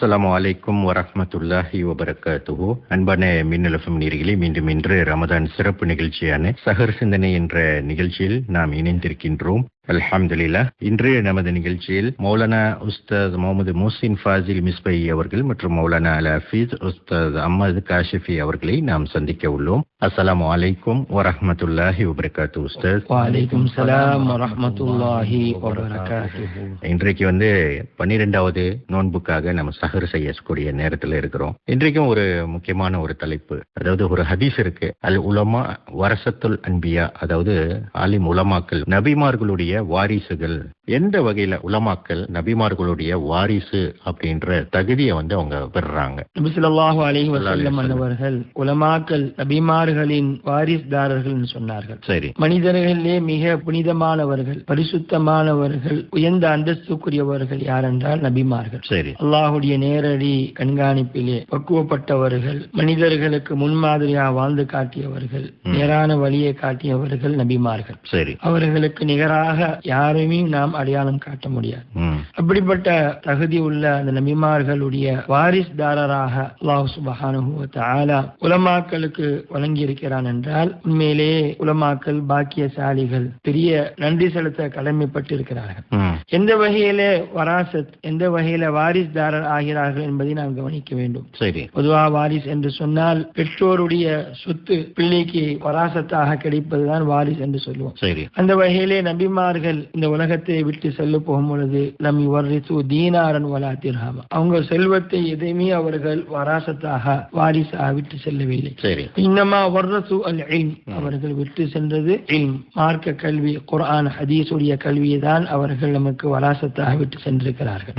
அஸ்லாம் அலைக்கும் வரமத்துல்லாஹி வபரகாத்துஹு. அன்பான மின்னலஃபம் நீர்களே மீண்டும் இன்று ரமதான் சிறப்பு நிகழ்ச்சியான சஹர் சிந்தனை என்ற நிகழ்ச்சியில் நாம் இணைந்திருக்கின்றோம். அல்ஹம்துலில்லா இன்று நமது நிகழ்ச்சியில் மௌலானா உஸ்தாத் முகமது முஹ்சின் ஃபாசில் மிஸ்பை அவர்கள் மற்றும் மௌலானா அல் ஹஃபீஸ் உஸ்தாத் அஹ்மது காஷிஃபி அவர்களை நாம் சந்திக்க உள்ளோம். அஸ்ஸலாமு அலைக்கும் வரஹ்மத்துல்லாஹி வபரகாத்து உஸ்தாத். வலைக்கும் சலாம் வரஹ்மத்துல்லாஹி வபரகாத்துஹு. இன்றைக்கு வந்து பன்னிரெண்டாவது நோன்புக்காக நம்ம சஹர் செய்யக்கூடிய நேரத்துல இருக்கிறோம். இன்றைக்கும் ஒரு முக்கியமான ஒரு தலைப்பு. அதாவது ஒரு ஹதீஸ் இருக்கு. அல் உலமா வரசத்துல் அன்பியா அதாவது ஆலிம் உலமாக்கள் நபிமார்களுடைய வாரிசுகள். எந்த வகையில உலமாக்கள் நபிமார்களுடைய வாரிசு அப்படின்ற தகுதியை வந்து அவங்க பெறுறாங்க. நபி ஸல்லல்லாஹு அலைஹி வஸல்லம். அவர்கள் உலமாக்கள் நபிமார்களின் வாரிஸ்தாரர்கள் சொன்னார்கள். சரி. மனிதர்களிலே மிக புனிதமானவர்கள் பரிசுத்தமானவர்கள் உயர்ந்த அந்தஸ்துக்குரியவர்கள் யார் என்றால் நபிமார்கள். சரி. அல்லாஹுடைய நேரடி கண்காணிப்பிலே பக்குவப்பட்டவர்கள் மனிதர்களுக்கு முன்மாதிரியாக வாழ்ந்து காட்டியவர்கள் நேரான வழியை காட்டியவர்கள் நபிமார்கள். சரி. அவர்களுக்கு நிகராக யாரையுமே நாம் அடையாளம் காட்ட முடியாது. அப்படிப்பட்ட தகுதி உள்ள அந்த நபிமார்களுடைய வாரிஸ்தாரராக அல்லாஹ் சுபஹானஹு வ தஆலா உலமாக்களுக்கு வழங்கி இருக்கிறான் என்றால் உண்மையிலேயே உலமாக்கள் பாக்கியசாலிகள் பெரிய நன்றி செலுத்த கடமைப்பட்டிருக்கிறார்கள். எந்த வகையிலே வராசத் எந்த வகையில வாரிஸ்தாரர் ஆகிறார்கள் என்பதை நாம் கவனிக்க வேண்டும். சரி. பொதுவா வாரிஸ் என்று சொன்னால் பெற்றோருடைய சொத்து பிள்ளைக்கு வராசத்தாக கிடைப்பதுதான் வாரிஸ் என்று சொல்லுவோம். சரி. அந்த வகையிலே நபிமார்கள் இந்த உலகத்தை விட்டு செல்ல போகும் பொழுது நம் வர்ரிசு தீனாரன் வலா திர்ஹாம. அவங்க செல்வத்தை எதையுமே அவர்கள் வராசத்தாக வாரிசாக விட்டு செல்லவில்லை. இன்னமா வர்ரசு அல் இல்ம். அவர்கள் விட்டு சென்றது இல்ம். மார்க்க கல்வி குர்ஆன் ஹதீஸ் உடைய கல்வியை தான் அவர்கள் நமக்கு வராசத்தாக விட்டு சென்றிருக்கிறார்கள்.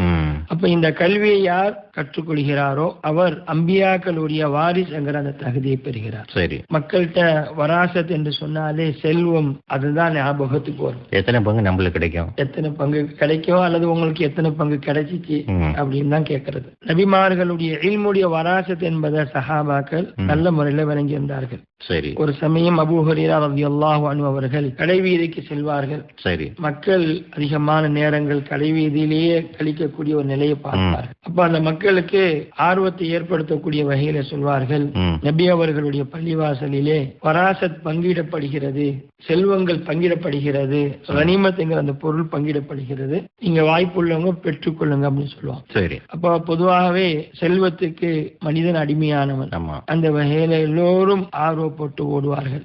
அப்ப இந்த கல்வியை யார் கற்றுக்கொள்கிறாரோ அவர் அம்பியாக்களுடைய வாரிஸ் என்கிற அந்த தகுதியை பெறுகிறார். சரி. மக்கள்கிட்ட வராசத் என்று சொன்னாலே செல்வம் அதுதான் ஞாபகத்துக்கு வரும். எத்தனை பங்கு நம்மளுக்கு கிடைக்கும்? எத்தனை பங்கு கிடைக்கும் அல்லது உங்களுக்கு எத்தனை பங்கு கிடைச்சிச்சு அப்படின்னு தான் கேட்கறது நபிமார்களுடைய இல்முடைய வராசத் என்பதை சஹாபாக்கள் நல்ல முறையில விளங்கி இருந்தார்கள் சரி. ஒரு சமயம் அபூ ஹுரைரா அன்ஹு அவர்கள் கடைவீதிக்கு செல்வார்கள். சரி. மக்கள் அதிகமான நேரங்கள் கடைவீதியிலேயே கழிக்கக்கூடிய ஒரு நிலையை பார்ப்பார்கள் அப்ப அந்த மக்களுக்கு ஆர்வத்தை ஏற்படுத்தக்கூடிய வகையில சொல்வார்கள் நபி அவர்களுடைய பள்ளிவாசலிலே வராசத் பங்கிடப்படுகிறது செல்வங்கள் பங்கிடப்படுகிறது கனிமத் என்கிற அந்த பொருள் பங்கிடப்படுகிறது. நீங்க வாய்ப்புள்ளவங்க பெற்றுக்கொள்ளுங்க அப்படின்னு சொல்லுவாங்க. சரி. அப்ப பொதுவாகவே செல்வத்துக்கு மனிதன் அடிமையானவன். அந்த வகையில எல்லோரும் ஆர்வப்பட்டு ஓடுவார்கள்.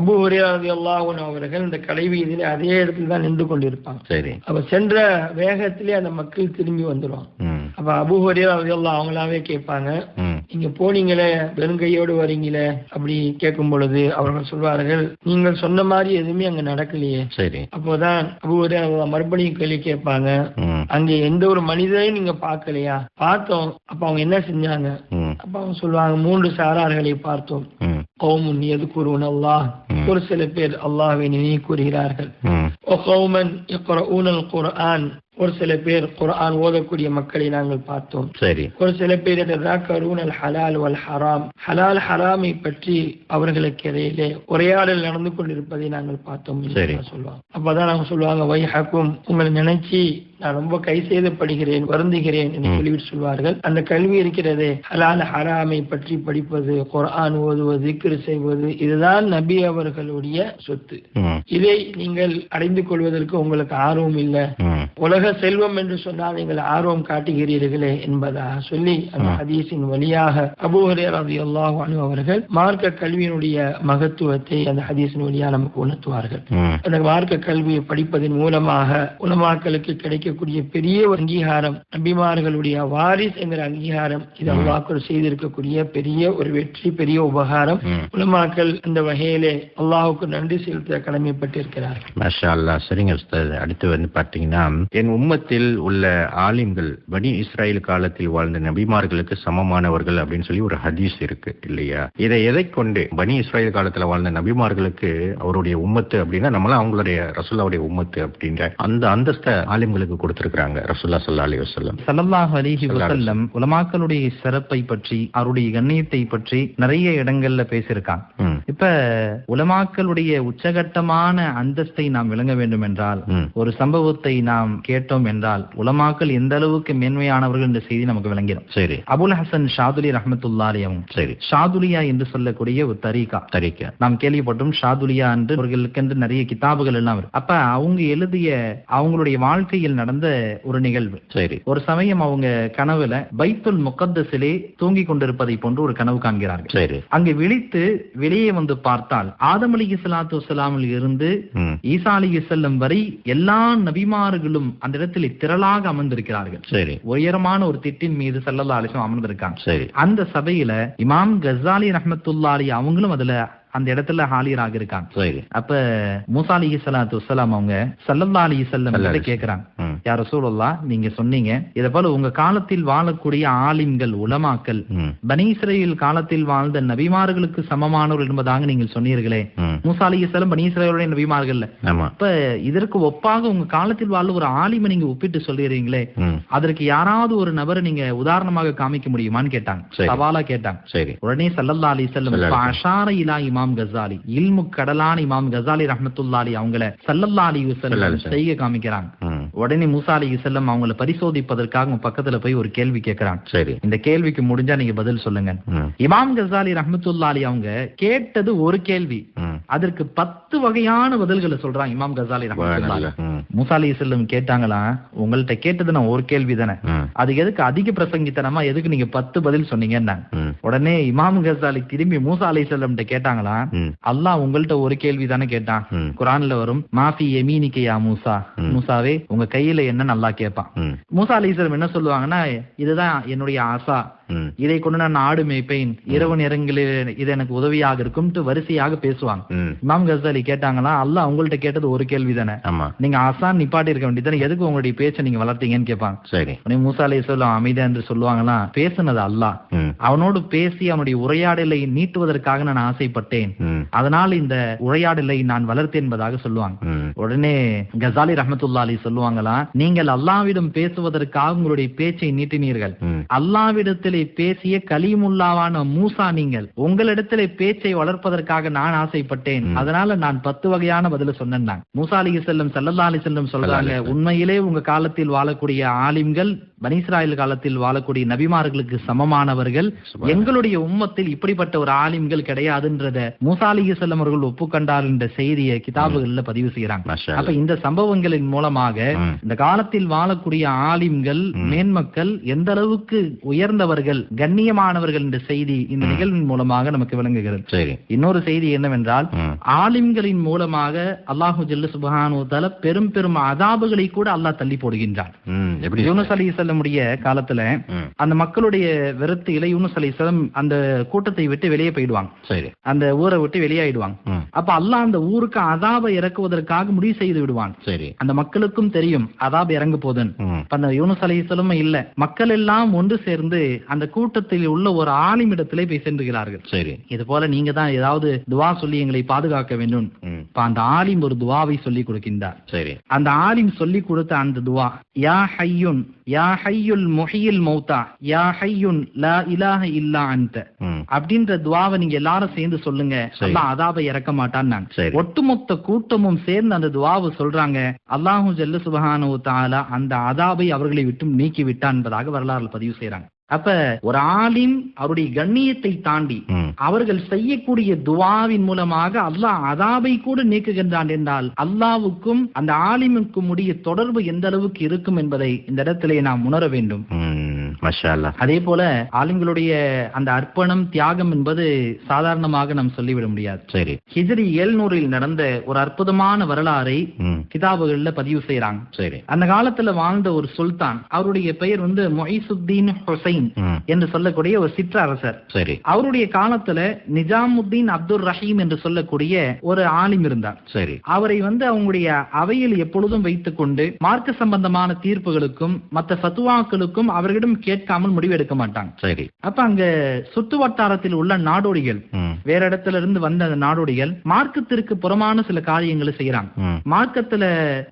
அபு அல்லாஹன் அவர்கள் இந்த கடைவீதியில அதே இடத்துல தான் நின்று கொண்டிருப்பாங்க. சரி. அப்ப சென்ற வேகத்திலே அந்த மக்கள் திரும்பி வந்துருவாங்க. ம். அப்ப அபு ஹுரைரா ரலியல்லாஹு அவங்களாவே கேட்பாங்க. நீங்க போனீங்களே வெறுங்கையோடு வரீங்களே அப்படி கேட்கும் பொழுது அவர்கள் சொல்வார்கள் நீங்கள் சொன்ன மாதிரி எதுவுமே அங்க நடக்கலையே. சரி. அப்போதான் அபூ ஹுரைரா மறுபடியும் கேள்வி கேட்பாங்க அங்க எந்த ஒரு மனிதரையும் நீங்க பார்க்கலையா? பார்த்தோம் அப்ப அவங்க என்ன செஞ்சாங்க? அப்ப அவங்க சொல்லுவாங்க மூன்று சாரார்களை பார்த்தோம். கௌமுன் எதுக்குருவன் அல்லாஹ். ம். ஒரு சில பேர் அல்லாஹ்வை நினைவு கூறுகிறார்கள். ஒரு சில பேர் குர்ஆன் ஓதக்கூடிய மக்களை நாங்கள் பார்த்தோம். சரி. ஒரு சில பேர் ரூனல் ஹலால் வல் ஹராம் ஹலால் ஹராமை பற்றி அவர்களுக்கு இடையிலே உரையாடல் நடந்து கொண்டிருப்பதை நாங்கள் பார்த்தோம். சொல்லுவாங்க. அப்பதான் அவங்க சொல்லுவாங்க வைஹக்கும் உங்களை நினைச்சு நான் ரொம்ப கை செய்தப்படுகிறேன் வருந்துகிறேன் என்று சொல்லிவிட்டு சொல்வார்கள். அந்த கல்வி இருக்கிறதே ஹலால் ஹராமை பற்றி படிப்பது குர்ஆன் ஓதுவது திக்ர் செய்வது இதுதான் நபி அவர்களுடைய சொத்து. இதை நீங்கள் அடைந்து கொள்வதற்கு உங்களுக்கு ஆர்வம் இல்லை. ம். உலக செல்வம் என்று சொன்னால் நீங்கள் ஆர்வம் காட்டுகிறீர்களே என்பதாக சொல்லி அந்த ஹதீஸின் வழியாக அபூஹரே ரலியல்லாஹு அன்ஹு அவர்கள் மார்க்க கல்வியினுடைய மகத்துவத்தை அந்த ஹதீஸின் வழியாக நமக்கு உணர்த்துவார்கள். அந்த மார்க்க கல்வியை படிப்பதன் மூலமாக உலமாக்களுக்கு கிடைக்கக்கூடிய பெரிய ஒரு அங்கீகாரம் நபிமார்களுடைய வாரிஸ் என்கிற அங்கீகாரம் இது அல்லாஹ்க்கு செய்திருக்கக்கூடிய பெரிய ஒரு வெற்றி பெரிய உபகாரம். உலமாக்கள் அந்த வகையிலே அல்லாஹ்வுக்கு நன்றி செலுத்த கடமைப்பட்டிருக்கிறார்கள். மாஷா அல்லாஹ் சரிங்க அடுத்து வந்து பாத்தீங்கன்னா என் உம்மத்தில் உள்ள ஆலிம்கள் பனி இஸ்ராயல் காலத்தில் வாழ்ந்த நபிமார்களுக்கு சமமானவர்கள் அப்படின்னு சொல்லி ஒரு ஹதீஸ் இருக்கு இல்லையா? இதை எதை கொண்டு பனி இஸ்ராயல் காலத்துல வாழ்ந்த நபிமார்களுக்கு அவருடைய உம்மத்து அப்படின்னா நம்மளாம் அவங்களுடைய ரசுல்லாவுடைய உம்மத்து அப்படின்ற அந்த அந்தஸ்த ஆலிம்களுக்கு கொடுத்திருக்கிறாங்க ரசுல்லா சல்லா அலி வசல்லம் ஸல்லல்லாஹு அலைஹி வஸல்லம் உலமாக்களுடைய சிறப்பை பற்றி அவருடைய கண்ணியத்தை பற்றி நிறைய இடங்கள்ல பேசியிருக்காங்க. இப்ப உலமாக்களுடைய உச்சகட்டமான அந்தஸ்தை நாம் விளங்க வேண்டும் என்றால் ஒரு சம்பவத்தை நாம் கேட்டோம் என்றால் உலமாக்கள் எந்த அளவுக்கு மேன்மையானவர்கள் என்ற செய்தி நமக்கு விளங்கிடும். சரி. அபுல் ஹசன் ஷாதுலி ரஹமத்துல்லாலி அவங்க சரி. ஷாதுலியா என்று சொல்லக்கூடிய ஒரு தரீகா. தரிக்க நாம் கேள்விப்பட்டோம் ஷாதுலியா என்று அவர்களுக்கென்று நிறைய கிதாபுகள் எல்லாம் இருக்கு. அப்ப அவங்க எழுதிய அவங்களுடைய வாழ்க்கையில் நடந்த ஒரு நிகழ்வு. சரி. ஒரு சமயம் அவங்க கனவுல பைத்துல் முகத்தஸிலே தூங்கிக் கொண்டிருப்பதை போன்று ஒரு கனவு காண்கிறார்கள். சரி. அங்கு விழித்து வெளியே வந்து பார்த்தால் ஆதம் அலி சலாத்து இருந்து ஈசா அலி செல்லம் வரை எல்லா நபிமார்களும் அந்த இடத்தில் திரளாக அமர்ந்திருக்கிறார்கள். சரி. உயரமான ஒரு திட்டின் மீது சல்லல்லா அலிசம் அமர்ந்திருக்காங்க. சரி. அந்த சபையில இமாம் கசாலி ரஹமத்துல்லாலி அவங்களும் அதுல அந்த இடத்துல ஹாலியராக இருக்காங்க அப்ப மூசா அலி சலாத்து வசலாம் அவங்க சல்லல்லா அலி செல்லம் கேக்குறாங்க. யார் ரசூலுல்லா நீங்க சொன்னீங்க. இத போல உங்க காலத்தில் வாழக்கூடிய ஆலிம்கள் உலமாக்கள் ம். பனி இஸ்ரேல் காலத்தில் வாழ்ந்த நபிமார்களுக்கு சமமானவர் என்பதாக நீங்கள் சொன்னீர்களே. மூசா அலி செல்லம் பனி இஸ்ரேலுடைய நபிமார்கள். இப்ப இதற்கு ஒப்பாக உங்க காலத்தில் வாழ்ந்த ஒரு ஆலிமை நீங்க ஒப்பிட்டு சொல்லிடுறீங்களே அதற்கு யாராவது ஒரு நபரை நீங்க உதாரணமாக காமிக்க முடியுமான்னு கேட்டாங்க. சவாலா கேட்டாங்க. உடனே சல்லல்லா அலி செல்லம் அஷார இலா இமாம் கசாலி. இல்மு கடலான இமாம் கசாலி ரஹ்மத்துல்லாலி அவங்கள சல்லல்லா அலி வஸல்லம். செய்ய காமிக்கிறாங்க. உடனே மூசா அலி செல்லம் அவங்கள பரிசோதிப்பதற்காக பக்கத்துல போய் ஒரு கேள்வி கேட்கறாங்க சரி. இந்த கேள்விக்கு முடிஞ்சா நீங்க பதில் சொல்லுங்க. இமாம் கசாலி ரஹ்மத்துல்லாலி அவங்க கேட்டது ஒரு கேள்வி. அதற்கு பத்து வகையான பதில்களை சொல்றாங்க இமாம் கசாலி ரஹ்மத்துல்லாலி. சுப்ஹானல்லாஹ். ம் மூசா அலி செல்லம் கேட்டாங்களா? உங்கள்ட்ட கேட்டது நான் ஒரு கேள்வி தானே. அதுக்கு எதுக்கு அதிக பிரசங்கித்தனமா எதுக்கு நீங்க பத்து பதில் சொன்னீங்கன்னா உடனே இமாம் கசாலி திரும்பி மூசா அலி செல்லம் கேட்டாங்களா? ம் அல்லாஹ் உங்கள்ட்ட ஒரு கேள்வி தானே கேட்டான். குரான்ல வரும் மாஃபி எமீனிக்கு யா மூசா. மூசாவே உங்க கையில என்ன நல்லா கேட்பான் மூசா அலிஸ்லம் என்ன சொல்லுவாங்கன்னா இதுதான் என்னுடைய ஆசா. இதை கொண்டு நான் ஆடு மேய்ப்பேன். இரவு நேரங்களில் இது எனக்கு உதவியாக இருக்கும்ட்டு வரிசையாக பேசுவாங்க. இமாம் கசாலி கேட்டாங்களா அல்லாஹ் உங்கள்ட்ட கேட்டது ஒரு கேள்வி தானே. நீங்க ஆசான் நிப்பாட்டி இருக்க வேண்டியதானே எதுக்கு உங்களுடைய பேச்சை நீங்க வளர்த்தீங்கன்னு கேட்பாங்க. சரி. மூசா அலி அமைதியா என்று சொல்லுவாங்களா பேசுனது அல்லாஹ். ம். அவனோடு பேசி அவனுடைய உரையாடலை நீட்டுவதற்காக நான் ஆசைப்பட்டேன். அதனால் இந்த உரையாடலை நான் வளர்த்தேன் என்பதாக சொல்லுவாங்க. உடனே கசாலி ரஹமத்துல்லா அலி சொல்லுவாங்களா நீங்கள் அல்லாவிடம் பேசுவதற்காக உங்களுடைய பேச்சை நீட்டினீர்கள். ம். அல்லாவிடத்திலே பேசிய கலீமுல்லாவான மூசா நீங்கள் உங்களிடத்திலே பேச்சை வளர்ப்பதற்காக நான் ஆசைப்பட்டேன். அதனால நான் பத்து வகையான பதில சொன்னேன். மூசா அலி செல்லம் சல்லல்லா அலி செல்லம் சொல்றாங்க உண்மையிலே உங்க காலத்தில் வாழக்கூடிய ஆலிம்கள் பனிஸ்ராயல் காலத்தில் வாழக்கூடிய நபிமார்களுக்கு சமமானவர்கள். எங்களுடைய உம்மத்தில் இப்படிப்பட்ட ஒரு ஆலிம்கள் கிடையாதுன்றத மூசா அலி செல்லம் அவர்கள் ஒப்புக்கொண்டார் என்ற செய்தியை கிதாபுகள்ல பதிவு செய்யறாங்க அப்ப இந்த சம்பவங்களின் மூலமாக. இந்த காலத்தில் வாழக்கூடிய ஆலிம்கள். மேன்மக்கள் எந்த அளவுக்கு உயர்ந்தவர்கள் கண்ணியமானவர்கள் என்ற செய்தி இந்த. நிகழ்வின் மூலமாக நமக்கு விளங்குகிறது. இன்னொரு செய்தி என்னவென்றால் ஆலிம்களின் மூலமாக அல்லாஹு ஜல்ல சுபஹானு தஆலா பெரும் பெரும் அதாபுகளை கூட அல்லாஹ் தள்ளி எப்படி? யூனுஸ் அலி செல்லமுடைய காலத்துல அந்த மக்களுடைய விரத்தியில யூனுஸ் அலி செல்லம் அந்த கூட்டத்தை விட்டு வெளியே போயிடுவாங்க. சரி. அந்த ஊரை விட்டு வெளியாயிடுவாங்க. அப்ப அல்லாஹ் அந்த ஊருக்கு அதாபை இறக்குவதற்காக முடிவு செய்து விடுவான். சரி. அந்த மக்களுக்கும் தெரியும் அதாப் இறங்க போதுன்னு அந்த யூனுஸ் அலைஹிஸ்ஸலாமும் இல்ல. மக்கள் எல்லாம் ஒன்று சேர்ந்து அந்த கூட்டத்தில் உள்ள ஒரு ஆலிமிடத்திலே போய் சென்றுகிறார்கள் சரி. இது போல நீங்க தான் ஏதாவது துவா சொல்லி எங்களை பாதுகாக்க வேண்டும். இப்ப அந்த ஆலிம் ஒரு துவாவை சொல்லி கொடுக்கின்றார். சரி. அந்த ஆலிம் சொல்லி கொடுத்த அந்த துவா யா ஹையுன் யா ஹையுல் முஹியில் மௌத்தா யா ஹையுன் லா இலாஹ இல்லா அன்த. ம். அப்படின்ற துவாவை நீங்க எல்லாரும் சேர்ந்து சொல்லுங்க. அல்லாஹ் அதாபை இறக்க மாட்டான். ஒட்டுமொத்த கூட்டமும் சேர்ந்து அந்த துவாவை சொல்றாங்க. அல்லாஹு ஜல்ல சுபஹானு தாலா அந்த அதாபை அவர்களை விட்டு நீக்கி விட்டான் என்பதாக வரலாறுல பதிவு செய்றாங்க. அப்ப ஒரு ஆலிம் அவருடைய கண்ணியத்தை தாண்டி அவர்கள் செய்யக்கூடிய துவாவின் மூலமாக அல்லாஹ் அதாபை கூட நீக்குகின்றான் என்றால் அல்லாவுக்கும் அந்த ஆலிமுக்கும் உடைய தொடர்பு எந்த அளவுக்கு இருக்கும் என்பதை இந்த இடத்திலே நாம் உணர வேண்டும். அதே போல ஆலிம்களுடைய அந்த அர்ப்பணம் தியாகம் என்பது சாதாரணமாக நாம் சொல்லிவிட முடியாது. சரி. ஹிஜ்ரி ஏழ்நூறில் நடந்த ஒரு அற்புதமான வரலாறை கிதாபுகள்ல பதிவு செய்றாங்க. சரி. அந்த காலத்துல வாழ்ந்த ஒரு சுல்தான் அவருடைய பெயர் வந்து மொய்சுத்தீன் ஹுசைன் என்று சொல்லக்கூடிய ஒரு சிற்றரசர். சரி. அவருடைய காலத்துல நிஜாமுத்தீன் அப்துல் ரஹீம் என்று சொல்லக்கூடிய ஒரு ஆலிம் இருந்தார். சரி. அவரை வந்து அவங்களுடைய அவையில் எப்பொழுதும் வைத்துக் கொண்டு மார்க்க சம்பந்தமான தீர்ப்புகளுக்கும் மற்ற ஃபத்துவாக்களுக்கும் அவர்களிடம் கேட்காமல் முடிவெடுக்க மாட்டாங்க. சரி. அப்ப அங்க சுற்று வட்டாரத்தில் உள்ள நாடோடிகள் வேற இடத்துல இருந்து வந்த அந்த நாடோடிகள் மார்க்கத்திற்கு புறமான சில காரியங்களை செய்யறாங்க. மார்க்கத்துல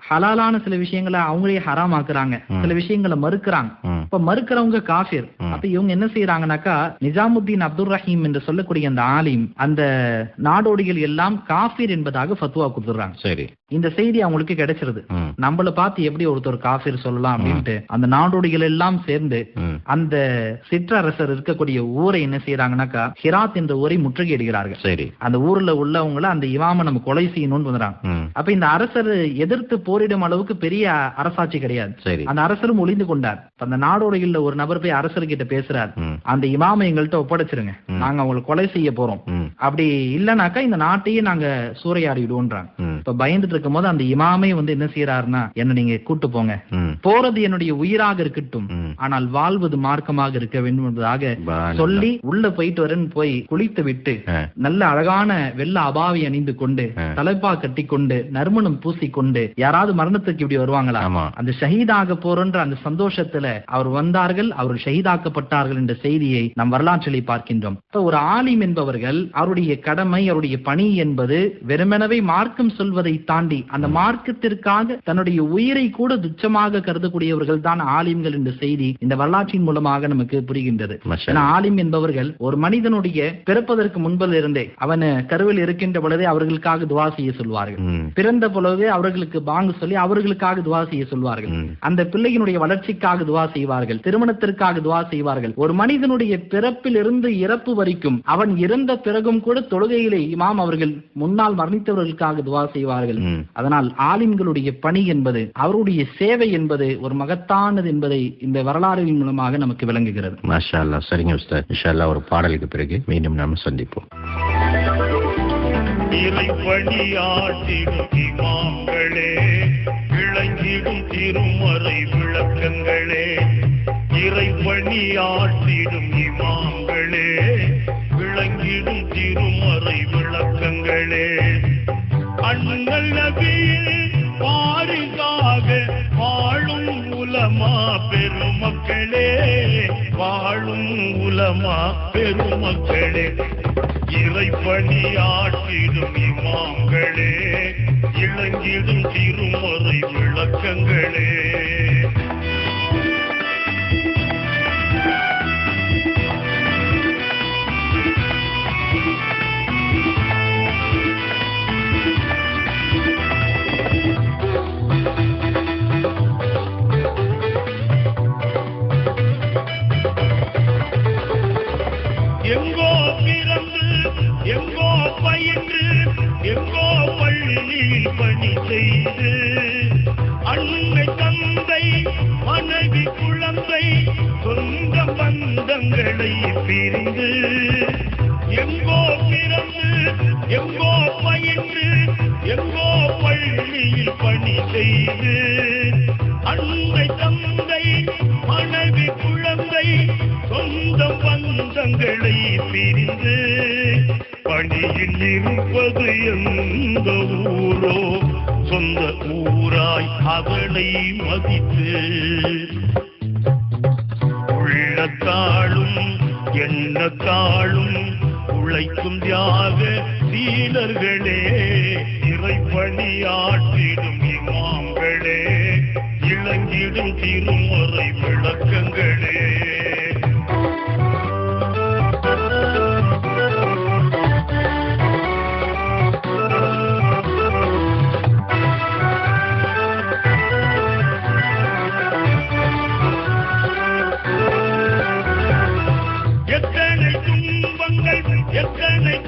ஹலாலான சில விஷயங்களை அவங்களே ஹராமாக்குறாங்க. சில விஷயங்களை மறுக்கிறாங்க. இப்ப மறுக்கிறவங்க காஃபிர். அப்ப இவங்க என்ன செய்யறாங்கனாக்கா நிஜாமுத்தீன் அப்துல் ரஹீம் என்று சொல்லக்கூடிய அந்த ஆலிம் அந்த நாடோடிகள் எல்லாம் காஃபிர் என்பதாக ஃபத்வா கொடுத்துறாங்க சரி. இந்த செய்தி அவங்களுக்கு கிடைச்சிருது. நம்மள பார்த்து எப்படி ஒருத்தர் காஃபிர் சொல்லலாம் அப்படின்ட்டு அந்த நாடோடிகள் எல்லாம் சேர்ந்து. அந்த சிற்றரசர் இருக்கக்கூடிய ஊரை என்ன செய்யறாங்கன்னாக்கா ஹிராத் என்ற ஊரை முற்றுகையிடுகிறார்கள் சரி அந்த ஊர்ல உள்ளவங்கள அந்த இமாம நம்ம கொலை செய்யணும்னு வந்துறாங்க. அப்ப இந்த அரசர் எதிர்த்து போரிடும் அளவுக்கு பெரிய அரசாட்சி கிடையாது சரி அந்த அரசரும் ஒளிந்து கொண்டார் அந்த நாடோடிகள்ல ஒரு நபர் போய் அரசர்கிட்ட பேசுறார் ம். அந்த இமாமை எங்கள்கிட்ட ஒப்படைச்சிருங்க நாங்க அவங்களை கொலை செய்ய போறோம். அப்படி இல்லனாக்கா இந்த நாட்டையே நாங்க சூறையாடிடுவோன்றாங்க. இப்ப பயந்துட்டு இருக்கும் போது அந்த இமாமே வந்து என்ன செய்யறாருன்னா என்ன நீங்க கூட்டு போங்க. போறது என்னுடைய உயிராக இருக்கட்டும். ஆனால் வாழ்வது மார்க்கமாக இருக்க வேண்டும் என்பதாக. சொல்லி உள்ள போயிட்டு வரேன்னு போய் குளித்து விட்டு. நல்ல அழகான வெள்ள அபாவி அணிந்து கொண்டு. தலைப்பா கட்டி கொண்டு நறுமணம் பூசிக்கொண்டு யாராவது மரணத்துக்கு இப்படி வருவாங்களா? அந்த ஷஹீதாக போறன்ற அந்த சந்தோஷத்துல அவர் வந்தார்கள் அவர் ஷஹீதாக்கப்பட்டார்கள் என்ற செய்தியை நம் வரலாற்றிலே பார்க்கின்றோம். ஒரு ஆலிம் என்பவர்கள் அவருடைய கடமை அவருடைய பணி என்பது வெறுமெனவே மார்க்கம் சொல்வதை தாண்டி அந்த மார்க்கத்திற்காக தன்னுடைய உயிரை கூட துச்சமாக கருதக்கூடியவர்கள் தான் ஆலிம்கள் என்ற செய்தி இந்த வரலாற்றின் மூலமாக நமக்கு புரிகின்றது. ஆலிம் என்பவர்கள் ஒரு மனிதனுடைய பிறப்பதற்கு முன்பதில் இருந்தே அவன் கருவில் இருக்கின்ற பொழுதே அவர்களுக்காக துவா செய்ய சொல்வார்கள். பிறந்த பொழுதே அவர்களுக்கு பாங்கு சொல்லி அவர்களுக்காக துவா செய்ய சொல்வார்கள். அந்த பிள்ளையினுடைய வளர்ச்சிக்காக துவா செய்வார்கள். திருமணத்திற்காக துவா செய்வார்கள். ஒரு மனிதனுடைய பிறப்பில் இருந்து இறப்பு வரைக்கும் அவன் இறந்த பிறகும் கூட தொழுகையிலே இமாம் அவர்கள் முன்னால் மரணித்தவர்களுக்காக துவா செய்வார்கள். அதனால் ஆலிம்களுடைய பணி என்பது அவருடைய சேவை என்பது ஒரு மகத்தானது என்பதை இந்த வரலாறின் மூலமாக நமக்கு விளங்குகிறது. மாஷா அல்லாஹ் சரிங்க உஸ்தாத். இன்ஷா அல்லாஹ் ஒரு பாடலுக்கு பிறகு மீண்டும் நாம சந்திப்போம். இறைப்பணியாற்றிடும் இமாம்களே விளங்கிடும் திருமறை விளக்கங்களே. இறை இறைப்பணியாற்றிடும் இமாம்களே விளங்கிடும் திருமறை விளக்கங்களே. அண்ணல் நபியில் வாரிசாக வாழும் உலமா பெருமக்களே வாழும் உலமா பெருமக்களே. இறைப்பணியாற்றிடும் இமாம்களே இளங்கிடும் திருமறை விளக்கங்களே. எங்கோ பள்ளியில் பணி செய்து அன்னை தந்தை மனைவி குழந்தை சொந்த பந்தங்களை பிரிந்து எங்கோ பிறந்து எங்கோ பயின்று எங்கோ பள்ளியில் பணி செய்து இருப்பது எந்த ஊரோ? சொந்த ஊராய் அவளை மதித்து உள்ளத்தாளும் எண்ணத்தாளும் உழைக்கும் தியாக சீலர்களே இறைப்பணியாற்றி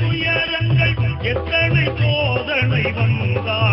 துயரங்கள் எத்தனை சோதனை வந்தாலும்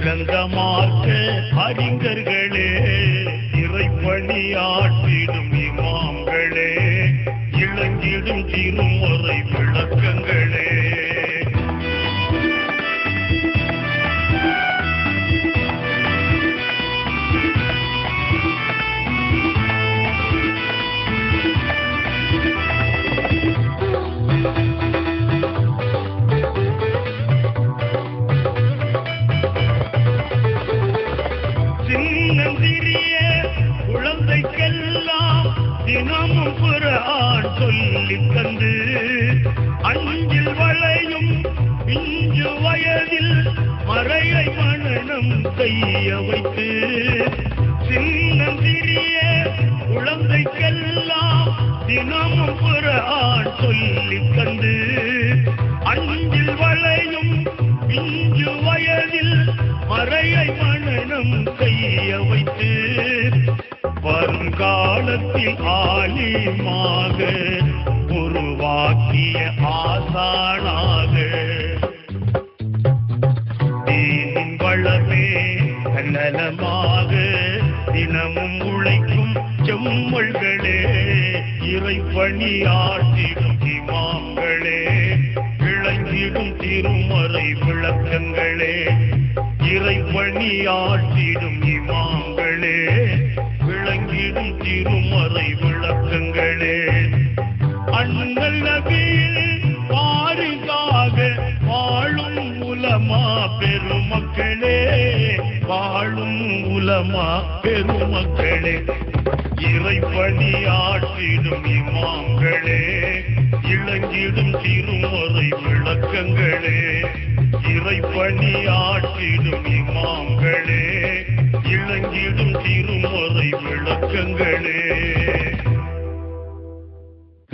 சிறந்த மார்க்க அறிஞர்களே இறைப்பணியாற்றிடும் இமாம்களே இளங்கிடும் திருமுறை விளக்கங்கள் தினமும் குரான் சொல்லி தந்து அஞ்சில் வளையும் இஞ்சு வயதில் மறையை மனநம் செய்ய வைத்து வருங்காலத்தில் ஆலிமாக உருவாக்கிய ஆசானார். வாழும் உலமா பெருமக்களே இறைப்பணி ஆற்றிடும் இமாம்களே இளங்கிடும் திருமறை விளக்கங்களே இறைப்பணி ஆற்றிடும் இமாம்களே இளங்கிடும் திருமறை விளக்கங்களே.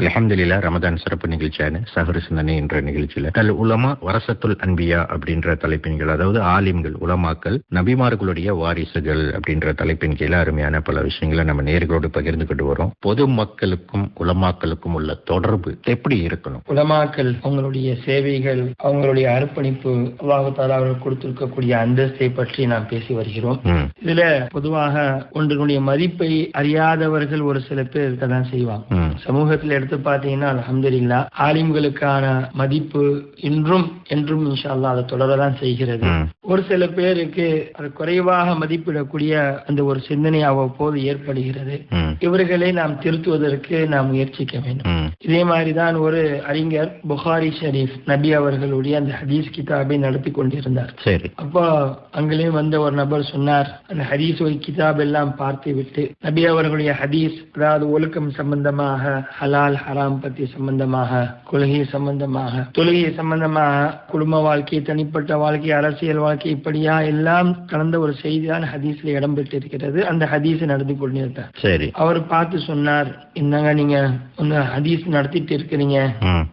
அல்ஹம்துலில்லாஹ் ரமதான் சிறப்பு நிகழ்ச்சியான சஹர் சிந்தனை என்ற நிகழ்ச்சியில அல் உலமா வரசத்துல் அன்பியா அப்படின்ற தலைப்பின் கீழ் அதாவது ஆலிம்கள் உலமாக்கள் நபிமார்களுடைய வாரிசுகள் அப்படின்ற தலைப்பின் கீழ அருமையான பல விஷயங்களை நம்ம நேர்களோடு பகிர்ந்துகிட்டு வரோம். பொது மக்களுக்கும் உலமாக்களுக்கும் உள்ள தொடர்பு எப்படி இருக்கணும்? உலமாக்கள் அவங்களுடைய சேவைகள் அவங்களுடைய அர்ப்பணிப்பு அல்லாஹு தாலா அவர்கள் கொடுத்திருக்கக்கூடிய அந்தஸ்தை பற்றி நாம் பேசி வருகிறோம். இதுல பொதுவாக ஒன்றினுடைய மதிப்பை அறியாதவர்கள் ஒரு சில பேர் இருக்கதான் செய்வாங்க. சமூகத்தில் எடுத்து பார்த்தீங்கன்னா அல்ஹம்துலில்லாஹ் ஆலிம்களுக்கான மதிப்பு இன்றும் என்றும் இன்ஷா அதை தொடரதான் செய்கிறது. ஒரு சில பேருக்கு அது குறைவாக மதிப்பிடக்கூடிய அந்த ஒரு சிந்தனை அவ்வப்போது ஏற்படுகிறது. இவர்களை நாம் திருத்துவதற்கு நாம் முயற்சிக்க வேண்டும். இதே மாதிரிதான் ஒரு அறிஞர் புகாரி ஷரீஃப் நபி அவர்களுடைய அந்த ஹதீஸ் கிதாபை நடத்தி கொண்டிருந்தார். அப்போ அங்கிலே வந்த ஒரு நபர் சொன்னார் அந்த ஹதீஸ் ஒரு கிதாப் எல்லாம் பார்த்து விட்டு நபி அவர்களுடைய ஹதீஸ் அதாவது ஒழுக்கம் சம்பந்தமாக ஹலால் ஹராம் பத்தி சம்பந்தமாக கொள்கை சம்பந்தமாக தொழுகை சம்பந்தமாக குடும்ப வாழ்க்கை தனிப்பட்ட வாழ்க்கை அரசியல் வாழ்க்கை இப்படியா எல்லாம் கலந்த ஒரு செய்தி தான் ஹதீஸ்ல இடம்பெற்றிருக்கிறது. அந்த ஹதீஸை நடத்தி கொண்டிருந்தார் சரி. அவர் பார்த்து சொன்னார் என்னங்க நீங்க ஹதீஸ் நடத்திட்டு இருக்கிறீங்க.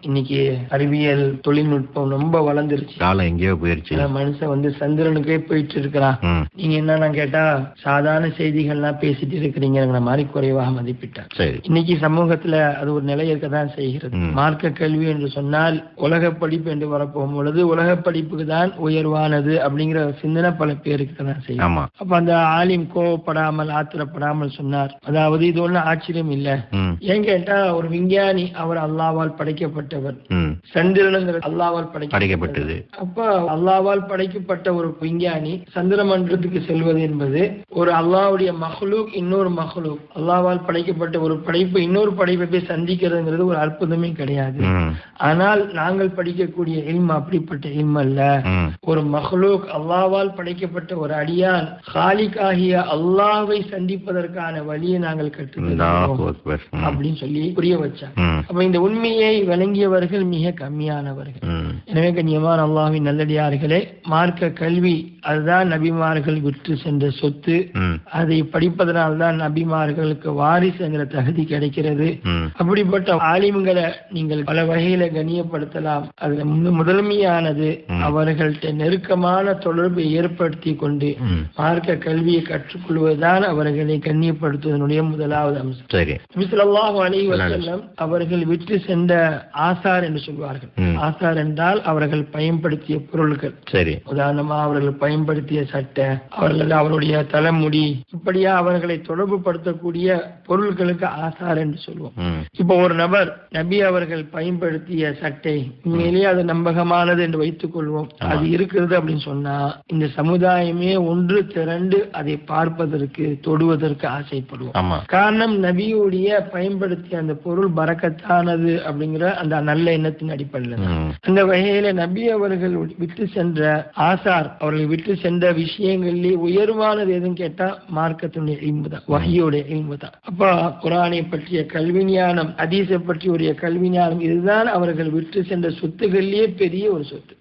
இன்னைக்கு அறிவியல் தொழில்நுட்பம் ரொம்ப வளர்ந்துருச்சு. எங்கேயோ போயிருச்சு. மனுஷன் வந்து சந்திரனுக்கே போயிட்டு இருக்கிறான். நீங்க என்னன்னா கேட்டா சாதாரண செய்திகள்லாம் பேசிட்டு இருக்கிறீங்கிற மாதிரி குறைவாக மதிப்பிட்டார். இன்னைக்கு சமூகத்துல அது ஒரு நிலை இருக்கதான் செய்கிறது. ம். மார்க்க கல்வி என்று சொன்னால் உலக படிப்பு என்று வரப்போகும் பொழுது உலக படிப்புக்கு தான் உயர்வானது அப்படிங்கிற சிந்தனை பல பேருக்கு தான் செய்யும். அப்ப அந்த ஆலிம் கோவப்படாமல் ஆத்திரப்படாமல் சொன்னார். அதாவது இது ஒண்ணும் ஆச்சரியம் இல்ல. ஏன் கேட்டா ஒரு விஞ்ஞானி அவர் அல்லாவால் படைக்கப்பட்டவர். சந்திரனுங்கிறது அல்லாவால் படைக்கப்பட்டது. அப்ப அல்லாவால் படைக்கப்பட்ட ஒரு விஞ்ஞானி சந்திர மண்டலத்துக்கு செல்வது என்பது ஒரு அல்லாவுடைய மஹ்லூக் இன்னொரு மஹ்லூக். அல்லாவால் படைக்கப்பட்ட ஒரு படைப்பு இன்னொரு படைப்பை போய் சந்திக்கிறதுங்கிறது ஒரு அற்புதமே கிடையாது. ஆனால் நாங்கள் படிக்கக்கூடிய இல்ம் அப்படிப்பட்ட இல்ம் அல்ல. ஒரு மஹ்லூக் அல்லாவால் படைக்கப்பட்ட ஒரு அடியான் ஹாலிக் ஆகிய அல்லாவை சந்திப்பதற்கான வழியை நாங்கள் கற்றுத்தருகிறோம் அல்லாஹு அக்பர். ம், அப்படின்னு சொல்லி புரிய வச்சாங்க அப்ப இந்த உண்மையை விளங்கியவர்கள் மிக கம்மியானவர்கள் எனவே கண்ணியமான அல்லாஹ்வின் நல்லடியார்களே மார்க்க கல்வி அதுதான் நபிமார்கள் விற்று சென்ற சொத்து. அதை படிப்பதனால்தான் நபிமார்களுக்கு வாரிசுங்கிற தகுதி கிடைக்கிறது. அப்படிப்பட்ட ஆலிம்களை நீங்கள் பல வகையில கண்ணியப்படுத்தலாம். அதுல முதன்மையானது அவர்கள்ட்ட நெருக்கமான தொடர்பை ஏற்படுத்தி கொண்டு. மார்க்க கல்வியை கற்றுக்கொள்வதுதான் அவர்களை கண்ணியப்படுத்துவதனுடைய முதலாவது அம்சம். அவர்கள் விற்று சென்ற ஆசார் என்று சொல்வார்கள். ஆசார் என்றால் அவர்கள் பயன்படுத்திய பொருட்கள் சரி. உதாரணமா அவர்கள் பயன்படுத்திய சட்டை அவர்கள் அவருடைய தலைமுடி இப்படியா அவர்களை தொடர்பு படுத்தக்கூடிய பொருட்களுக்கு ஆசார் என்று சொல்லுவோம் இப்போ ஒரு நபர் நபி அவர்கள் பயன்படுத்திய சட்டை உண்மையிலேயே அது நம்பகமானது என்று வைத்துக் கொள்வோம். அது இருக்கிறது அப்படின்னு சொன்னா இந்த சமுதாயமே ஒன்று திரண்டு அதை பார்ப்பதற்கு தொடுவதற்கு ஆசைப்படுவோம். காரணம் நபியுடைய பயன்படுத்திய அந்த பொருள் பறக்கத்தானது அப்படிங்கிற அந்த நல்ல எண்ணத்தின் அடிப்படையில் அந்த வகையில நபி அவர்கள் விட்டு சென்ற ஆசார் அவர்கள் விட்டு சென்ற விஷயங்களிலே உயர்வானது எதுன்னு கேட்டா மார்க்கத்தினுடைய இல்மு தான் வகையோடைய இல்மு தான். அப்புறம் குரானை பற்றிய கல்வி ஞானம் பற்றி உரிய கல்வி ஞானம் இதுதான் அவர்கள் விட்டு சென்ற சொத்துகள்லேயே பெரிய ஒரு சொத்து.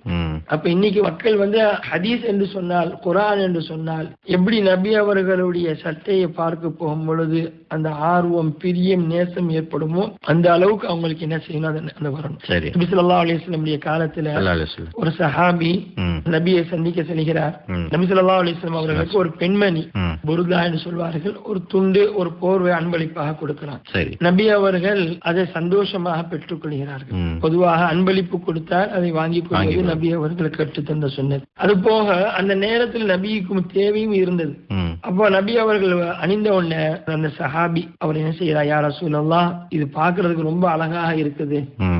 அப்ப இன்னைக்கு மக்கள் வந்து ஹதீஸ் என்று சொன்னால் குரான் என்று சொன்னால் எப்படி நபி அவர்களுடைய சட்டையை பார்க்க போகும் பொழுது அந்த ஆர்வம் பிரியம் நேசம் ஏற்படுமோ அந்த அளவுக்கு அவங்களுக்கு என்ன செய்யணும் அது வரணும். சரி. நபி ஸல்லல்லாஹு அலைஹி வஸல்லமுடைய காலத்துல ஒரு சஹாபி நபியை சந்திக்க செல்கிறார். ம். நபி ஸல்லல்லாஹு அலைஹி வஸல்லம் அவர்களுக்கு ஒரு பெண்மணி புருதா என்று சொல்வார்கள் ஒரு துண்டு ஒரு போர்வை அன்பளிப்பாக கொடுக்கிறார் சரி. நபி அவர்கள் அதை சந்தோஷமாக பெற்றுக் கொள்கிறார்கள். பொதுவாக அன்பளிப்பு கொடுத்தால் அதை வாங்கிக் கொள்வது வாங்கிக் நபி அவர்களுக்கு கற்றுத்தந்த சொன்னது அது போக அந்த நேரத்தில் நபிக்கும் தேவையும் இருந்தது. அப்போ நபி அவர்கள் அணிந்த உடனே அந்த சஹாபி அவர் என்ன செய்யறார் யார சொல்லலாம் இது பார்க்கிறதுக்கு ரொம்ப அழகாக இருக்குது.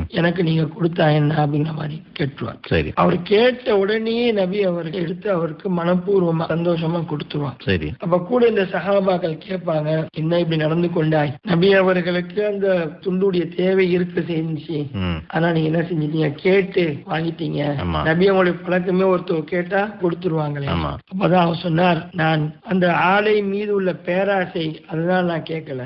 எனக்கு நீங்க கொடுத்தா என்ன? அப்படிங்கிற மாதிரி கேட்டுருவார். சரி. அவர் கேட்ட உடனேயே நபி அவர்கள் எடுத்து அவருக்கு மனப்பூர்வமா சந்தோஷமா கொடுத்துருவார். சரி. அப்ப கூட இந்த சஹாபாக்கள் கேட்பாங்க என்ன இப்படி நடந்து கொண்டாய்? நபி அவர்களுக்கு அந்த துண்டுடைய தேவை இருக்க செஞ்சு. ஆனா நீங்க என்ன செஞ்சிட்டீங்க? கேட்டு வாங்கிட்டீங்க. நபி அவங்களுடைய பழக்கமே ஒருத்தர் கேட்டா கொடுத்துருவாங்களே. அப்பதான் அவர் சொன்னார் நான் அந்த ஆடை மீது உள்ள பேராசை அதுதான் நான் கேட்கல.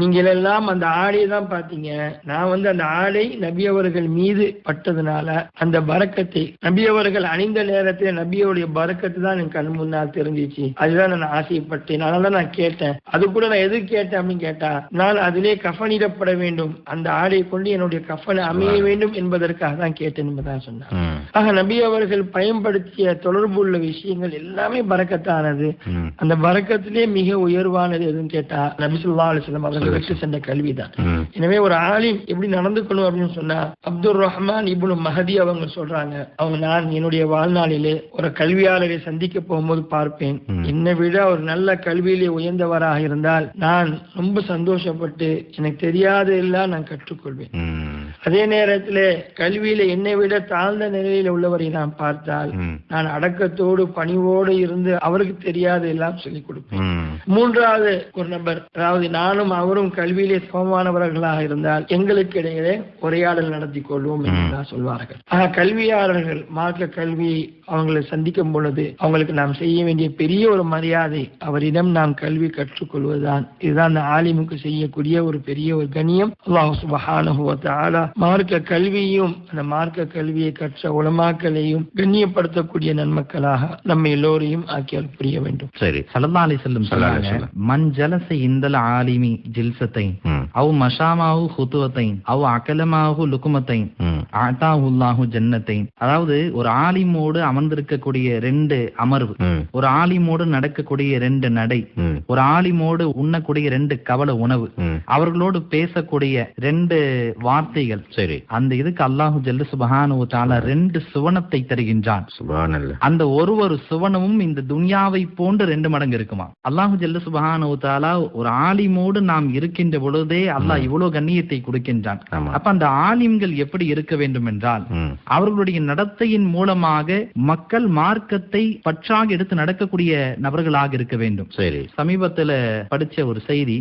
நீங்கள் எல்லாம் அந்த ஆடையை தான் பாத்தீங்க நான் வந்து அந்த ஆடை நபி அவர்கள் மீது பட்டதுனால அந்த பரக்கத்தை நபி அவர்கள் அணிந்த நேரத்தில் நபியோடைய பரக்கத்து தான் என் கண் முன்னால் தெரிஞ்சிச்சு. அதுதான் நான் ஆசைப்பட்டேன். அதனால தான் நான் கேட்டேன். அது கூட நான் எது கேட்டேன் அப்படின்னு கேட்டா நான் அதிலே கஃனிடப்பட வேண்டும். அந்த ஆடையை கொண்டு என்னுடைய கஃன் அமைய வேண்டும் என்பதற்காக தான் கேட்டேன் என்பதான் சொன்னார். ம், ஆக நபி அவர்கள் பயன்படுத்திய தொடர்புள்ள விஷயங்கள் எல்லாமே பரக்கத்தானது ம், அந்த பரக்கத்திலே மிக உயர்வானது எதுன்னு கேட்டா நபி ஸல்லல்லாஹு அலைஹி வஸல்லம் அவர்கள் விட்டு சென்ற கல்விதான். எனவே ஒரு ஆலிம் எப்படி நடந்துக்கணும் அப்படின்னு சொன்னா அப்துல் ரஹ்மான் இப்னு மஹதி அவங்க சொல்றாங்க அவங்க நான் என்னுடைய வாழ்நாளிலே ஒரு கல்வியாளரை சந்திக்க போகும்போது பார்ப்பேன். என்னை விட ஒரு நல்ல கல்வியிலே உயர்ந்தவராக இருந்தால் நான் ரொம்ப சந்தோஷப்பட்டு எனக்கு தெரியாத எல்லாம் நான் கற்றுக்கொள்வேன். அதே நேரத்திலே கல்வியில என்னை விட தாழ்ந்த நிலையில உள்ளவரை நான் பார்த்தால் நான் அடக்கத்தோடு பணிவோடு இருந்து அவருக்கு தெரியாத எல்லாம் சொல்லிக் கொடுப்பேன். மூன்றாவது ஒரு நபர் அதாவது நானும் அவரும் கல்வியிலே சமமானவர்களாக இருந்தால் எங்களுக்கு இடையிலே உரையாடல் நடத்தி கொள்வோம் என்றுதான் சொல்வார்கள். ஆக கல்வியாளர்கள் மார்க்க கல்வி அவங்களை சந்திக்கும் பொழுது அவங்களுக்கு நாம் செய்ய வேண்டிய பெரிய ஒரு மரியாதை அவரிடம் நாம் கல்வி கற்றுக்கொள்வதுதான். இதுதான் அந்த ஆலிமுக்கு செய்யக்கூடிய ஒரு பெரிய ஒரு கண்ணியம். அல்லாஹ் தஆலா மார்க்க கல்வியும் அந்த மார்க்க கல்வியை கற்ற உலமாக்களையும் கண்ணியப்படுத்தக்கூடிய நன்மக்களாக நம்ம எல்லோரையும் ஆக்கியால் புரிய வேண்டும். சரி சல்லா அலி செல்லம் மன் ஜலச இந்தல் ஆலிமி ஜில்சத்தை அவ் மஷாமாஹு ஹுத்துவத்தை அவ் அகலமாஹு லுக்குமத்தை ம், ஆட்டாஹுல்லாஹு ஜன்னத்தை அதாவது ஒரு ஆலிமோடு அமர்ந்திருக்கக்கூடிய ரெண்டு அமர்வு. ஒரு ஆலிமோடு நடக்கக்கூடிய ரெண்டு நடை. ஒரு ஆலிமோடு உண்ணக்கூடிய ரெண்டு கவல உணவு. அவர்களோடு பேசக்கூடிய ரெண்டு வார்த்தைகள். சரி. அந்த இதுக்கு அல்லாஹு ஜல்லு சுபஹானு தாலா ரெண்டு சுவனத்தை தருகின்றான். அந்த ஒரு ஒரு சுவனமும் இந்த துன்யாவை போன்று ரெண்டு மடங்கு இருக்குமா? அல்லாஹு ஜல்லு சுபஹானு தாலா ஒரு ஆலிமோடு நாம் இருக்கின்ற பொழுதே அல்லாஹ் இவ்வளவு கண்ணியத்தை கொடுக்கின்றான். அப்ப அந்த ஆலிம்கள் எப்படி இருக்க வேண்டும் வேண்டும் என்றால். அவர்களுடைய நடத்தையின் மூலமாக மக்கள் மார்க்கத்தை பற்றாக எடுத்து நடக்கக்கூடிய நபர்களாக இருக்க வேண்டும் சரி சமீபத்துல படிச்ச ஒரு செய்தி.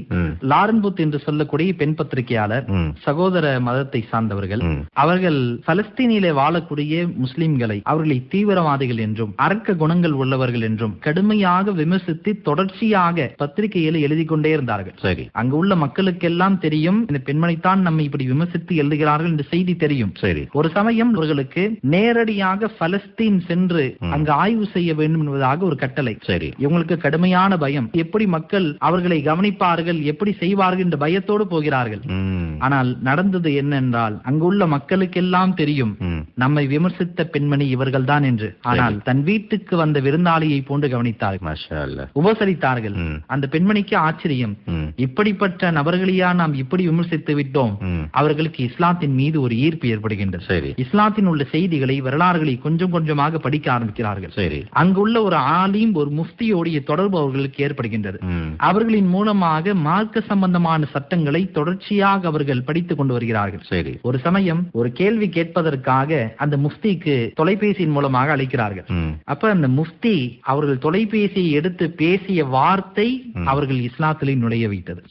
லாரன்புத் என்று சொல்லக்கூடிய பெண் பத்திரிகையாளர். சகோதர மதத்தை சார்ந்தவர்கள். அவர்கள் பலஸ்தீனிலே வாழக்கூடிய முஸ்லிம்களை அவர்களை தீவிரவாதிகள் என்றும் அரக்க குணங்கள் உள்ளவர்கள் என்றும் கடுமையாக விமர்சித்து தொடர்ச்சியாக பத்திரிகையில் எழுதி கொண்டே இருந்தார்கள் சரி அங்கு உள்ள மக்களுக்கெல்லாம் தெரியும் இந்த பெண்மணித்தான் நம்மை இப்படி விமர்சித்து எழுதுகிறார்கள் என்ற செய்தி தெரியும் சரி ஒரு சமயம் அவர்களுக்கு நேரடியாக பலஸ்தீன் சென்று. அங்கு ஆய்வு செய்ய வேண்டும் என்பதாக ஒரு கட்டளை சரி இவங்களுக்கு கடுமையான பயம் எப்படி மக்கள் அவர்களை கவனிப்பார்கள் எப்படி செய்வார்கள் என்ற பயத்தோடு போகிறார்கள். ஆனால் நடந்தது என்னென்றால் அங்குள்ள மக்களுக்கெல்லாம் தெரியும். நம்மை விமர்சித்த பெண்மணி இவர்கள்தான் என்று ஆனால் தன் வீட்டுக்கு வந்த விருந்தாளியை போன்று கவனித்தார்கள். உபசரித்தார்கள். அந்த பெண்மணிக்கு ஆச்சரியம். இப்படிப்பட்ட நபர்களையா நாம் இப்படி விமர்சித்து விட்டோம். அவர்களுக்கு இஸ்லாத்தின் மீது ஒரு ஈர்ப்பு ஏற்படுகின்றது சரி. இஸ்லாத்தின் உள்ள செய்திகளை வரலாறுகளை கொஞ்சம் கொஞ்சமாக படிக்க ஆரம்பிக்கிறார்கள். சரி. அங்குள்ள ஒரு ஆலீம் ஒரு முஃப்தியோடைய தொடர்பு அவர்களுக்கு ஏற்படுகின்றது. அவர்களின் மூலமாக மார்க்க சம்பந்தமான சட்டங்களை தொடர்ச்சியாக அவர்கள் படித்துக் கொண்டு வருகிறார்கள். சரி. ஒரு சமயம் ஒரு கேள்வி கேட்பதற்காக அந்த முஃப்திக்கு தொலைபேசியின் மூலமாக அழைக்கிறார்கள். அப்ப அந்த முஃப்தி அவர்கள் தொலைபேசியை எடுத்து பேசிய வார்த்தை. அவர்கள் இஸ்லாத்திலே நுழைய வைத்தது.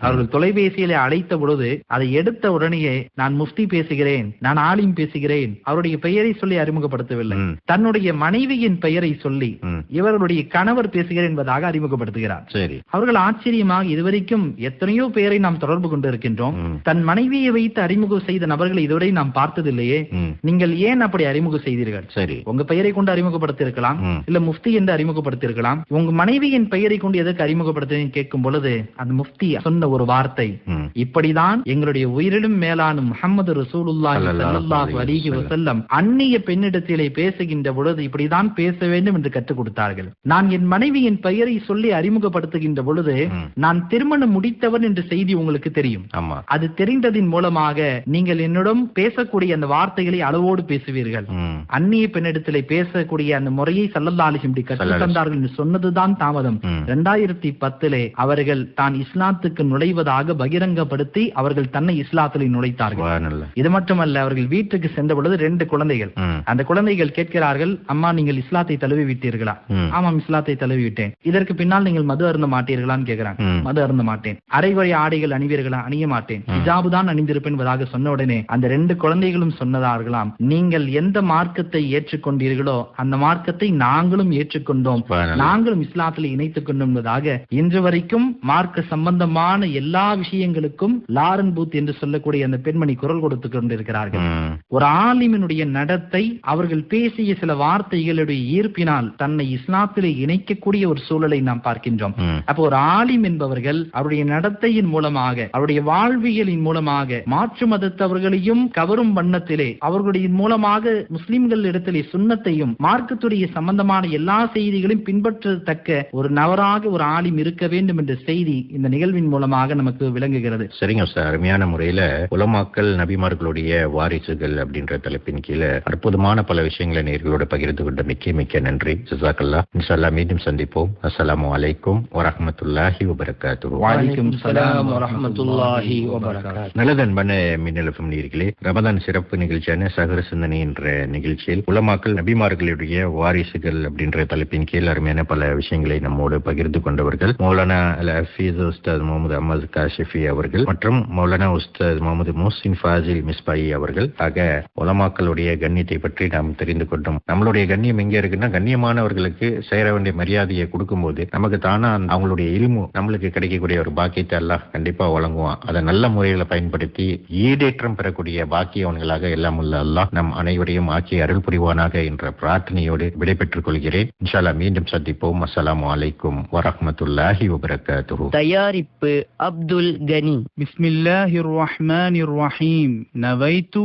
அவர்கள் தொலைபேசியில அழைத்த பொழுது அதை எடுத்த உடனேயே நான் முஃப்தி பேசுகிறேன். நான் ஆலிம் பேசுகிறேன் அவருடைய பெயரை சொல்லி அறிமுகப்படுத்தவில்லை. தன்னுடைய மனைவியின் பெயரை சொல்லி. இவர்களுடைய கணவர் பேசுகிறேன் என்பதாக அறிமுகப்படுத்துகிறார் அவர்கள் ஆச்சரியமாக இதுவரைக்கும் எத்தனையோ பேரை நாம் தொடர்பு கொண்டு இருக்கின்றோம். தன் மனைவியை வைத்து அறிமுகம் செய்த நபர்களை இதுவரை நாம் பார்த்ததில்லையே. நீங்கள் ஏன் அப்படி அறிமுகம் செய்தீர்கள் சரி உங்க பெயரை கொண்டு அறிமுகப்படுத்தியிருக்கலாம் ம். இல்ல முஃப்தி என்று அறிமுகப்படுத்தியிருக்கலாம் உங்க மனைவியின் பெயரை கொண்டு எதற்கு அறிமுகப்படுத்தினீங்க கேட்கும் பொழுது அந்த முஃப்தி சொன்ன ஒரு வார்த்தை. இப்படிதான் எங்களுடைய உயிரிலும் மேலான முஹம்மது ரசூலுல்லாஹி ஸல்லல்லாஹு அலைஹி வஸல்லம் அந்நிய பெண்ணிடத்திலே பேசுகின்ற பொழுது இப்படிதான் பேச வேண்டும் என்று கற்றுக் கொடுத்தார்கள் நான் என் மனைவியின் பெயரை சொல்லி அறிமுகப்படுத்துகின்ற பொழுது. நான் திருமணம் முடித்தவன் என்ற செய்தி உங்களுக்கு தெரியும் அது தெரிந்ததின் மூலமாக நீங்கள் என்னிடம் பேசக்கூடிய அந்த வார்த்தைகளை அளவோடு பேசுவீர்கள். அந்நிய பெண்ணிடத்திலே பேசக்கூடிய அந்த முறையை சல்லல்லா அலிஹிம் கற்றுத் தந்தார்கள் என்று சொன்னதுதான் தாமதம். இரண்டாயிரத்தி பத்திலே அவர்கள் தான் இஸ்லாத்துக்கு நுழைவதாக பகிரங்கப்படுத்தி அவர்கள் தன்னை இஸ்லாத்திலே நுழைத்தார்கள். இது மட்டுமல்ல அவர்கள் வீட்டுக்கு சென்ற பொழுது ரெண்டு குழந்தைகள். அந்த குழந்தைகள் கேட்கிறார்கள் அம்மா நீங்கள் இஸ்லாத்தை தழுவி விட்டீர்களா. ஆமாம் இஸ்லாத்தை தழுவி விட்டேன். இதற்கு பின்னால் நீங்கள் மது அருந்த மாட்டீர்களான்னு கேட்கிறாங்க. மது அருந்த மாட்டேன். அரைவழி ஆடைகள் அணிவீர்களா? அணிய மாட்டேன். ஹிஜாபு தான் அணிந்திருப்பேன் என்பதாக சொன்ன உடனே அந்த ரெண்டு குழந்தைகளும் சொன்னதார்களாம் நீங்கள் எந்த மார்க்கத்தை ஏற்றுக்கொண்டீர்களோ அந்த மார்க்கத்தை நாங்களும் ஏற்றுக்கொண்டோம். நாங்களும் இஸ்லாத்தில் இணைத்துக் கொண்டோம் என்பதாக இன்று வரைக்கும் மார்க்க சம்பந்தமான எல்லா விஷயங்களுக்கும் லாரன் பூத் என்று சொல்லக்கூடிய அந்த பெண்மணி குரல் கொடுத்து கொண்டிருக்கிறார்கள். ஒரு ஆலிமினுடைய நடத்தை அவர்கள் பேசிய சில வார்த்தைகளுடைய ஈர்ப்பினால் தன்னை இஸ்லாத்திலே இணைக்கக்கூடிய ஒரு சூழலை நாம் பார்க்கின்றோம். அப்போ ஒரு ஆலிம் என்பவர்கள் அவருடைய நடத்தையின் மூலமாக அவருடைய வாழ்வியலின் மூலமாக மாற்று மதத்தவர்களையும் கவரும் வண்ணத்திலே அவர்களுடைய மூலமாக முஸ்லிம்கள் இடத்திலே சுண்ணத்தையும் மார்க்கத்துடைய சம்பந்தமான எல்லா செய்திகளையும் பின்பற்றத்தக்க ஒரு நபராக ஒரு ஆலிம் இருக்க வேண்டும் என்ற செய்தி இந்த நிகழ்வின் மூலமாக நமக்கு விளங்குகிறது சரிங்க சார் அருமையான முறையில உலமாக்கல் நபிமார்களுடைய வாரிசுகள் அப்படின்ற தலைப்பின் கீழே அற்புதமான பல விஷயங்களை நேர்களோட பகிர்ந்து கொண்ட மிக்க மிக்க நன்றி. ஜிசாக்கல்லா இன்ஷால்லா மீண்டும் சந்திப்போம். அஸ்ஸலாமு அலைக்கும் வரஹ்மத்துல்லாஹி வபரகாத்துஹு. வலைக்கும் அஸ்ஸலாம் வரஹ்மத்துல்லாஹி வபரகாத்துஹு. நல்லது அன்பான மின்னலஃபம் நீர்களே ரமதான் சிறப்பு நிகழ்ச்சியான சகர சிந்தனை என்ற நிகழ்ச்சியில் உலமாக்கல் நபிமார்களுடைய வாரிசுகள் அப்படின்ற தலைப்பின் கீழ் அருமையான பல விஷயங்களை நம்மோடு பகிர்ந்து கொண்டவர்கள் மௌலானா அல் ஹஃபீஸ் உஸ்தாத் முகமது அஹமது காஷிஃபி அவர்கள் மற்றும் மௌலானா உஸ்தாத் முகமது முஹ்சின் ஃபாசில் மிஸ்பாயி அவர்கள். ஆக உலமாக்களுடைய கண்ணியத்தை பற்றி நாம் தெரிந்து கொண்டோம். நம்மளுடைய கண்ணியம் எங்கே இருக்குன்னா கண்ணியமானவர்களுக்கு சேர வேண்டிய மரியாதையை கொடுக்கும்போது நமக்கு தானா அவங்களுடைய இழிமு நம்மளுக்கு கிடைக்கக்கூடிய ஒரு பாக்கியத்தை எல்லாம் கண்டிப்பா வழங்குவான். அதை நல்ல முறையில பயன்படுத்தி ஈடேற்றம் பெறக்கூடிய பாக்கியவன்களாக எல்லாம் உள்ள அல்லாஹ் நம் அனைவரையும் ஆட்சி அருள் புரிவானாக என்ற பிரார்த்தனையோடு விடைபெற்றுக் கொள்கிறேன். இன்ஷாலா மீண்டும் சந்திப்போம். அஸ்லாம் வலைக்கும் வரமத்துல்லாஹி வபரகாத்து தயாரிப்பு அப்துல் கனி. பிஸ்மில்லாஹிர் ரஹ்மானிர் ரஹீம் நவை نويت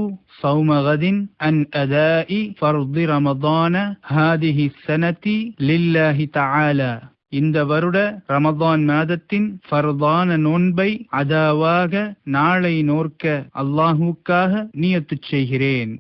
صوم غد عن أداء فرض رمضان هذه السنة لله تعالى இந்த வருட ரமதான் மாதத்தின் ஃபர்தான நோன்பை அதாவாக நாளை நோர்க்க அல்லாஹுக்காக நியத்துச் செய்கிறேன்